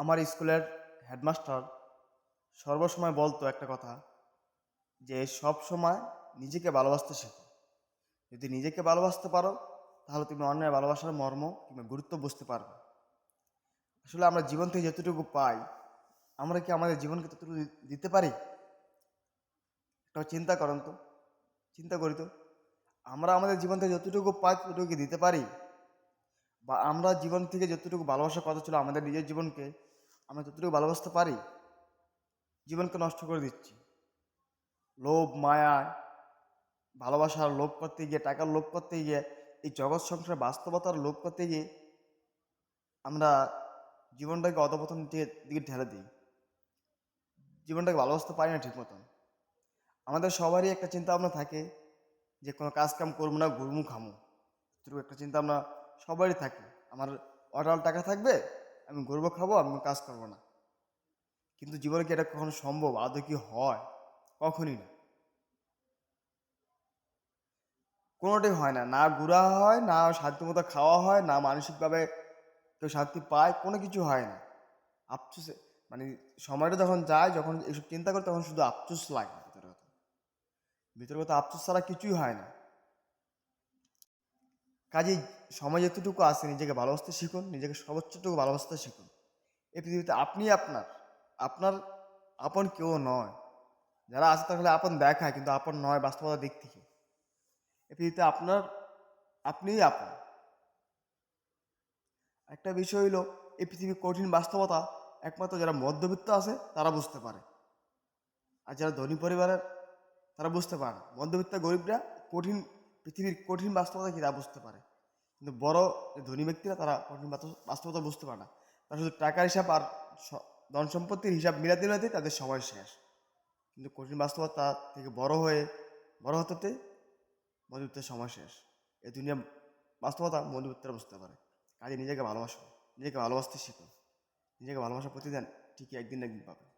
আমার স্কুলের হেডমাস্টার সর্বসময় বলতো একটা কথা যে, সব সময় নিজেকে ভালোবাসতে শেখো। যদি নিজেকে ভালোবাসতে পারো, তাহলে তুমি অন্যের ভালোবাসার মর্ম কিংবা গুরুত্ব বুঝতে পারবে। আসলে আমরা জীবন থেকে যতটুকু পাই, আমরা কি আমাদের জীবনকে ততটুকু দিতে পারি? একটা চিন্তা করেন তো। চিন্তা করি তো। আমরা আমাদের জীবন থেকে যতটুকু পাই ততটুকু দিতে পারি? বা আমরা জীবন থেকে যতটুকু ভালোবাসার কথা ছিল আমাদের নিজের জীবনকে আমরা যতটুকু ভালোবাসতে পারি, জীবনকে নষ্ট করে দিচ্ছি। লোভ, মায়া, ভালোবাসার লোভ করতে গিয়ে, টাকার লোভ করতে গিয়ে, এই জগৎ সংসার বাস্তবতার লোভ করতে গিয়ে আমরা জীবনটাকে অধপতন দিকে ঢেলে দিই। জীবনটাকে ভালোবাসতে পারি না ঠিক মতন। আমাদের সবারই একটা চিন্তা ভাবনা থাকে যে, কোনো কাজ কাম করব না ঘুরমু খামু। একটা চিন্তা ভাবনা সবারই থাকে। আমার অটাল টাকা থাকবে আমি ঘুরবো খাব, আমি কাজ করব না। কিন্তু জীবনে কি এটা কখনো সম্ভব? আদৌ কি হয়? কখনই না। কোনোটাই হয় না। না ঘোরা হয়, না শান্তি মতো খাওয়া হয়, না মানসিকভাবে কেউ শান্তি পায়, কোনো কিছু হয় না। আফসোসে মানে সময়টা যখন যায়, যখন এসব চিন্তা করে, তখন শুধু আফসোস লাগে ভিতরে কথা। ভিতরে কথা আফসোস ছাড়া কিছুই হয় না। কাজেই সময় যতটুকু আছে, নিজেকে ভালোবাসতে শিখুন, নিজেকে সর্বোচ্চটুকু ভালোবাসতে শিখুন। এই পৃথিবীতে আপনি আপনার আপনার আপন কেউ নয়। যারা আছে তাহলে আপন দেখায়, কিন্তু আপন নয় বাস্তবতা দিক থেকে। এই পৃথিবীতে আপনার, আপনিই আপন। একটা বিষয় হইল, এই পৃথিবীর কঠিন বাস্তবতা একমাত্র যারা মধ্যবিত্ত আছে, তারা বুঝতে পারে। আর যারা ধনী পরিবারের, তারা বুঝতে পারে মধ্যবিত্ত গরিবরা কঠিন পৃথিবীর কঠিন বাস্তবতা কি তা বুঝতে পারে। কিন্তু বড় ধনী ব্যক্তিরা তারা কঠিন বাস্তবতা বুঝতে পারে না। তারা শুধু টাকার হিসাব আর ধন সম্পত্তির হিসাব মিলাতে মিলাতে তাদের সময় শেষ। কিন্তু কঠিন বাস্তবতা থেকে বড় হয়ে, বড় হতে মধ্যবিত্তের সময় শেষ। এই দুনিয়া বাস্তবতা মধ্যবিত্তরা বুঝতে পারে। কাজে নিজেকে ভালোবাসো, নিজেকে ভালোবাসতে শিখো। নিজেকে ভালোবাসা প্রতিদিন ঠিকই একদিন একদিন পাবে।